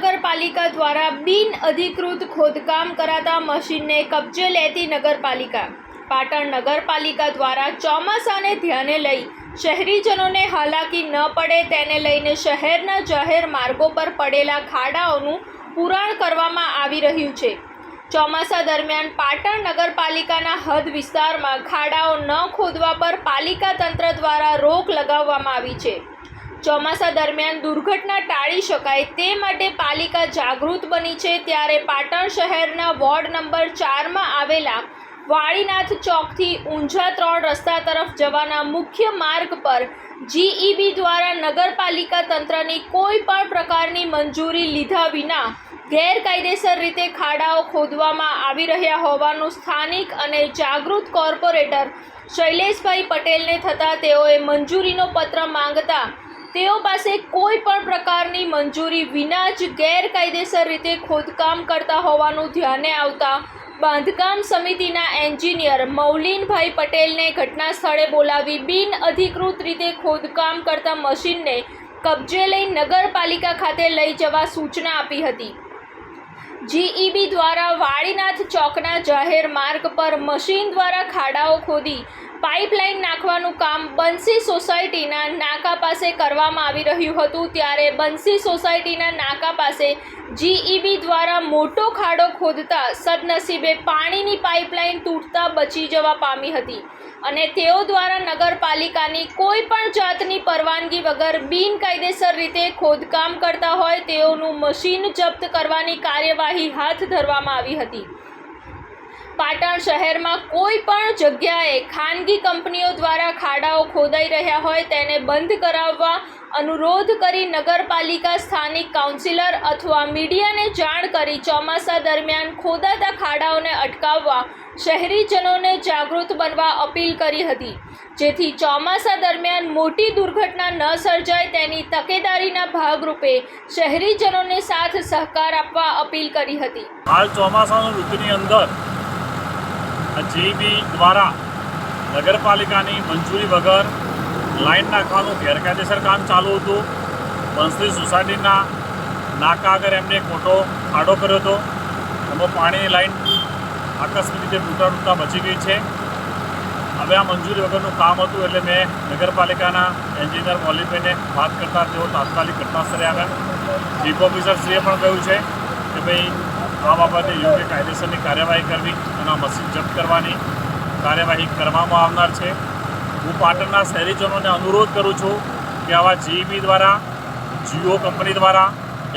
નગરપાલિકા દ્વારા બિન અધિકૃત ખોદકામ કરાતા મશીનને કબજે લેતી નગરપાલિકા. પાટણ નગરપાલિકા દ્વારા ચોમાસાને ધ્યાને લઈ શહેરીજનોને હાલાકી ન પડે તેને લઈને શહેરના જાહેર માર્ગો પર પડેલા ખાડાઓનું પુરાણ કરવામાં આવી રહ્યું છે. ચોમાસા દરમિયાન પાટણ નગરપાલિકાના હદ વિસ્તારમાં ખાડાઓ ન ખોદવા પર પાલિકા તંત્ર દ્વારા રોક લગાવવામાં આવી છે. ચોમાસા દરમિયાન દુર્ઘટના ટાળી શકાય તે માટે પાલિકા જાગૃત બની છે. ત્યારે પાટણ શહેરના વોર્ડ નંબર ચારમાં આવેલા વાળીનાથ ચોકથી ઊંઝા ત્રણ રસ્તા તરફ જવાના મુખ્ય માર્ગ પર જીઈબી દ્વારા નગરપાલિકા તંત્રની કોઈ પણ પ્રકારની મંજૂરી લીધા વિના ગેરકાયદેસર રીતે ખાડાઓ ખોદવામાં આવી રહ્યા હોવાનું સ્થાનિક અને જાગૃત કોર્પોરેટર શૈલેષભાઈ પટેલને થતાં તેઓએ મંજૂરીનો પત્ર માંગતા તેઓ પાસે કોઈ પણ પ્રકારની મંજૂરી વિના જ ગેરકાયદેસર રીતે ખોદકામ કરતા હોવાનું ધ્યાને આવતા બાંધકામ સમિતિના એન્જિનિયર મૌલીનભાઈ પટેલને ઘટના સ્થળે બોલાવી બિન અધિકૃત રીતે ખોદકામ કરતા મશીનને કબજે લઈ નગરપાલિકા ખાતે લઈ જવા સૂચના આપી હતી. જીઈબી દ્વારા વાળીનાથ ચોકના જાહેર માર્ગ પર મશીન દ્વારા ખાડાઓ ખોદી પાઇપલાઇન નાખવાનું કામ બંસી સોસાયટીના નાકા પાસે કરવામાં આવી રહ્યું હતું ત્યારે બંસી સોસાયટીના નાકા પાસે જીઈબી દ્વારા મોટો ખાડો ખોદતા સદનસીબે પાણીની પાઇપલાઇન તૂટતા બચી જવા પામી હતી અને તેઓ દ્વારા નગરપાલિકાની કોઈ પણ જાતની પરવાનગી વગર બિનકાયદેસર રીતે ખોદકામ કરતા હોય તેઓનું મશીન જપ્ત કરવાની કાર્યવાહી હાથ ધરવામાં આવી હતી. પાટણ શહેરમાં કોઈ પણ જગ્યાએ ખાનગી કંપનીઓ દ્વારા ખાડાઓ ખોદાઈ રહ્યા હોય તેને બંધ કરાવવા અનુરોધ કરી નગરપાલિકા સ્થાનિક કાઉન્સિલર અથવા મીડિયાને જાણ કરી ચોમાસા દરમિયાન ખોદાતા ખાડાઓને અટકાવવા શહેરીજનોને જાગૃત બનવા અપીલ કરી હતી. જેથી ચોમાસા દરમિયાન મોટી દુર્ઘટના ન સર્જાય તેની તકેદારીના ભાગરૂપે શહેરીજનોને સાથ સહકાર આપવા અપીલ કરી હતી. હાલ ચોમાસાની અંદર જીબી દ્વારા નગરપાલિકાની મંજૂરી વગર લાઈન નાખવાનું ગેરકાયદેસર કામ ચાલુ હતું. બંસલી સોસાયટીના નાકા આગળ એમને એક મોટો ખાડો કર્યો હતો. એમાં પાણીની લાઈન આકસ્મિક રીતે તૂટા તૂટતા બચી ગઈ છે. હવે આ મંજૂરી વગરનું કામ હતું એટલે મેં નગરપાલિકાના એન્જિનિયર મોલીભાઈને વાત કરતાં તેઓ તાત્કાલિક ઘટનાસ્થળે આવ્યા. ચીફ ઓફિસરશ્રીએ પણ કહ્યું છે કે ભાઈ આ બાબતે યોગ્ય કાયદેસરની કાર્યવાહી કરવી અને મશીન જપ્ત કરવાની કાર્યવાહી કરવામાં આવનાર છે. હું પાટણના શહેરીજનોને અનુરોધ કરું છું કે આવા જીઈબી દ્વારા, જીઓ કંપની દ્વારા,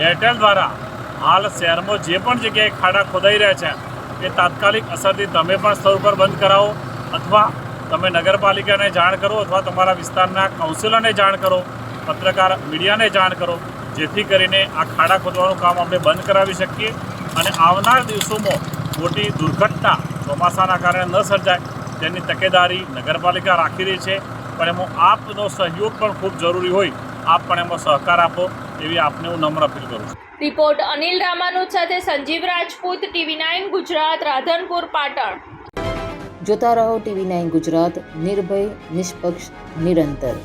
એરટેલ દ્વારા હાલ શહેરમાં જે પણ જગ્યાએ ખાડા ખોદાઈ રહ્યા છે, એ તાત્કાલિક અસરથી તમે પણ સ્થળ પર બંધ કરાવો અથવા તમે નગરપાલિકાને જાણ કરો અથવા તમારા વિસ્તારના કાઉન્સિલરને જાણ કરો, પત્રકાર મીડિયાને જાણ કરો, જેથી કરીને આ ખાડા ખોદવાનું કામ આપણે બંધ કરાવી શકીએ. અને આવનાર દિવસોમાં મોટી દુર્ઘટના ચોમાસાના કારણે ન સર્જાય તેની તકેદારી નગરપાલિકા રાખી રહી છે. પણ એમાં આપનો સહયોગ પણ ખૂબ જરૂરી હોય. આપ પણ એમાં સહકાર આપો એવી આપને હું નમ્ર અપીલ કરું છું. રિપોર્ટ અનિલ રામાનુજ સાથે સંજીવ રાજપૂત ટીવી નાઇન ગુજરાત રાધનપુર પાટણ. જોતા રહો ટીવી નાઇન ગુજરાત નિર્ભય નિષ્પક્ષ નિરંતર.